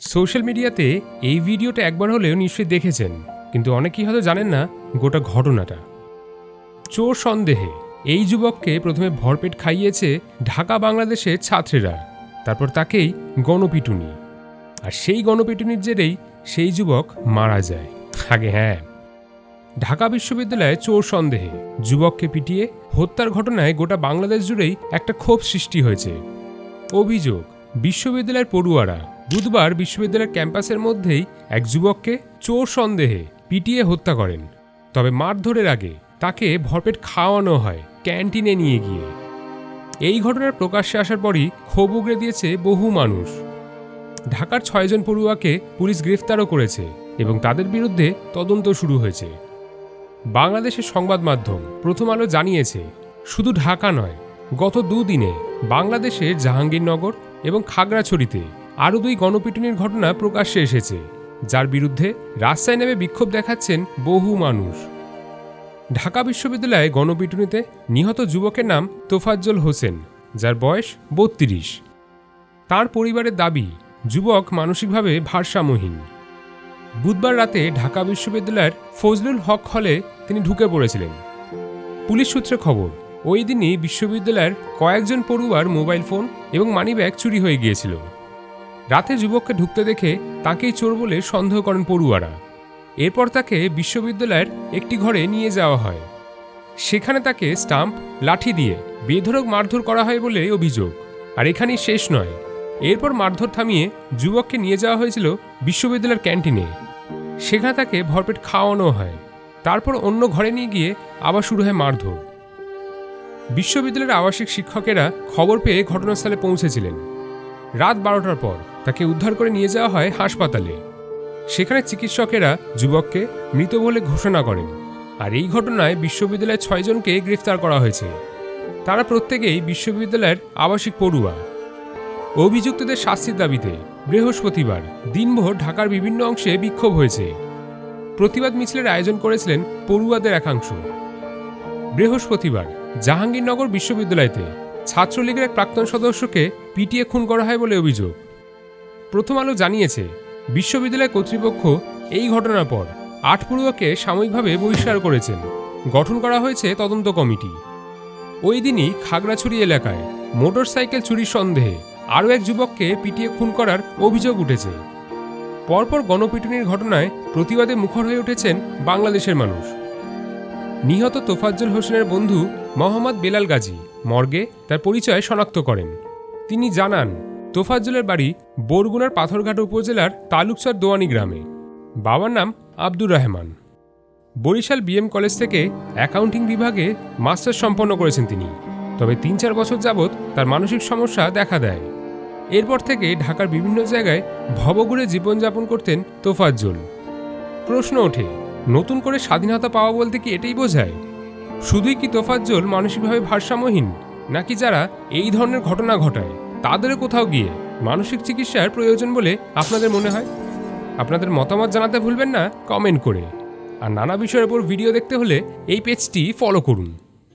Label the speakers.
Speaker 1: Social মিডিয়াতে এই ভিডিওটা একবার হলেও নিশ্চয়ই দেখেছেন, কিন্তু অনেকেই হয়তো জানেন না গোটা ঘটনাটা। চোর সন্দেহে এই যুবককে প্রথমে ভরপেট খাইয়েছে ঢাকা বাংলাদেশের ছাত্রেরা, তারপর তাকেই গণপিটুনি। আর সেই গণপিটুনির জেরেই সেই যুবক মারা যায়। আগে হ্যাঁ ঢাকা বিশ্ববিদ্যালয়ে চোর সন্দেহে যুবককে পিটিয়ে হত্যার ঘটনায় গোটা বাংলাদেশ জুড়েই একটা ক্ষোভ সৃষ্টি হয়েছে। অভিযোগ, বিশ্ববিদ্যালয়ের পড়ুয়ারা বুধবার বিশ্ববিদ্যালয়ের ক্যাম্পাসের মধ্যেই এক যুবককে চোর সন্দেহে পিটিয়ে হত্যা করেন। তবে মারধরের আগে তাকে ভরপেট খাওয়ানো হয় ক্যান্টিনে নিয়ে গিয়ে। এই ঘটনার প্রকাশ্যে আসার পরই ক্ষোভ উগড়ে দিয়েছে বহু মানুষ। ঢাকার ছয়জন পড়ুয়াকে পুলিশ গ্রেফতারও করেছে এবং তাদের বিরুদ্ধে তদন্ত শুরু হয়েছে। বাংলাদেশের সংবাদ মাধ্যম প্রথম আলো জানিয়েছে, শুধু ঢাকা নয়, গত দুদিনে বাংলাদেশের জাহাঙ্গীরনগর এবং খাগড়াছড়িতে আরও দুই গণপিটুনির ঘটনা প্রকাশ্যে এসেছে, যার বিরুদ্ধে রাস্তায় নেমে বিক্ষোভ দেখাচ্ছেন বহু মানুষ। ঢাকা বিশ্ববিদ্যালয়ে গণপিটুনিতে নিহত যুবকের নাম তোফাজ্জল হোসেন, যার বয়স বত্রিশ। তার পরিবারের দাবি, যুবক মানসিকভাবে ভারসাম্যহীন। বুধবার রাতে ঢাকা বিশ্ববিদ্যালয়ের ফজলুল হক হলে তিনি ঢুকে পড়েছিলেন। পুলিশ সূত্রে খবর, ওই দিনই বিশ্ববিদ্যালয়ের কয়েকজন পড়ুয়ার মোবাইল ফোন এবং মানিব্যাগ চুরি হয়ে গিয়েছিল। রাতে যুবককে ঢুকতে দেখে তাকেই চোর বলে সন্দেহ করেন পড়ুয়ারা। এরপর তাকে বিশ্ববিদ্যালয়ের একটি ঘরে নিয়ে যাওয়া হয়। সেখানে তাকে স্টাম্প, লাঠি দিয়ে বেধরক মারধর করা হয় বলে অভিযোগ। আর এখানেই শেষ নয়। এরপর মারধর থামিয়ে যুবককে নিয়ে যাওয়া হয়েছিল বিশ্ববিদ্যালয়ের ক্যান্টিনে। সেখানে তাকে ভরপেট খাওয়ানো হয়। তারপর অন্য ঘরে নিয়ে গিয়ে আবার শুরু হয় মারধর। বিশ্ববিদ্যালয়ের আবাসিক শিক্ষকেরা খবর পেয়ে ঘটনাস্থলে পৌঁছেছিলেন। রাত বারোটার পর তাকে উদ্ধার করে নিয়ে যাওয়া হয় হাসপাতালে। সেখানে চিকিৎসকেরা যুবককে মৃত বলে ঘোষণা করেন। আর এই ঘটনায় বিশ্ববিদ্যালয়ের ছয়জনকে গ্রেফতার করা হয়েছে। তারা প্রত্যেকেই বিশ্ববিদ্যালয়ের আবাসিক পড়ুয়া। অভিযুক্তদের শাস্তির দাবিতে বৃহস্পতিবার দিনভর ঢাকার বিভিন্ন অংশে বিক্ষোভ হয়েছে। প্রতিবাদ মিছিলের আয়োজন করেছিলেন পড়ুয়াদের একাংশ। বৃহস্পতিবার জাহাঙ্গীরনগর বিশ্ববিদ্যালয়তে ছাত্রলীগের এক প্রাক্তন সদস্যকে পিটিয়ে খুন করা হয় বলে অভিযোগ। প্রথম আলো জানিয়েছে, বিশ্ববিদ্যালয় কর্তৃপক্ষ এই ঘটনার পর আট পড়ুয়াকে সাময়িকভাবে বহিষ্কার করেছেন। গঠন করা হয়েছে তদন্ত কমিটি। ওই দিনই খাগড়াছড়ি এলাকায় মোটরসাইকেল চুরির সন্দেহে আরও এক যুবককে পিটিয়ে খুন করার অভিযোগ উঠেছে। পরপর গণপিটুনির ঘটনায় প্রতিবাদে মুখর হয়ে উঠেছেন বাংলাদেশের মানুষ। নিহত তোফাজ্জল হোসেনের বন্ধু মোহাম্মদ বেলাল গাজী মর্গে তার পরিচয় শনাক্ত করেন। তিনি জানান তোফাজ্জলের বাড়ি বরগুনার পাথরঘাট উপজেলার তালুকচর দোয়ানি গ্রামে। বাবার নাম আব্দুর রহমান। বরিশাল বিএম কলেজ থেকে অ্যাকাউন্টিং বিভাগে মাস্টার্স সম্পন্ন করেছেন তিনি। তবে তিন চার বছর যাবৎ তার মানসিক সমস্যা দেখা দেয়। এরপর থেকে ঢাকার বিভিন্ন জায়গায় ভবঘুরে জীবনযাপন করতেন তোফাজ্জল। প্রশ্ন ওঠে, নতুন করে স্বাধীনতা পাওয়া বলতে কি এটাই বোঝায়? শুধুই কি তোফাজ্জল মানসিকভাবে ভারসাম্যহীন, নাকি যারা এই ধরনের ঘটনা ঘটায়? তাদেরও কোথাও গিয়ে মানসিক চিকিৎসার প্রয়োজন বলে আপনাদের মনে হয়? আপনাদের মতামত জানাতে ভুলবেন না, কমেন্ট করে। আর নানা বিষয়ের উপর ভিডিও দেখতে হলে এই পেজটি ফলো করুন।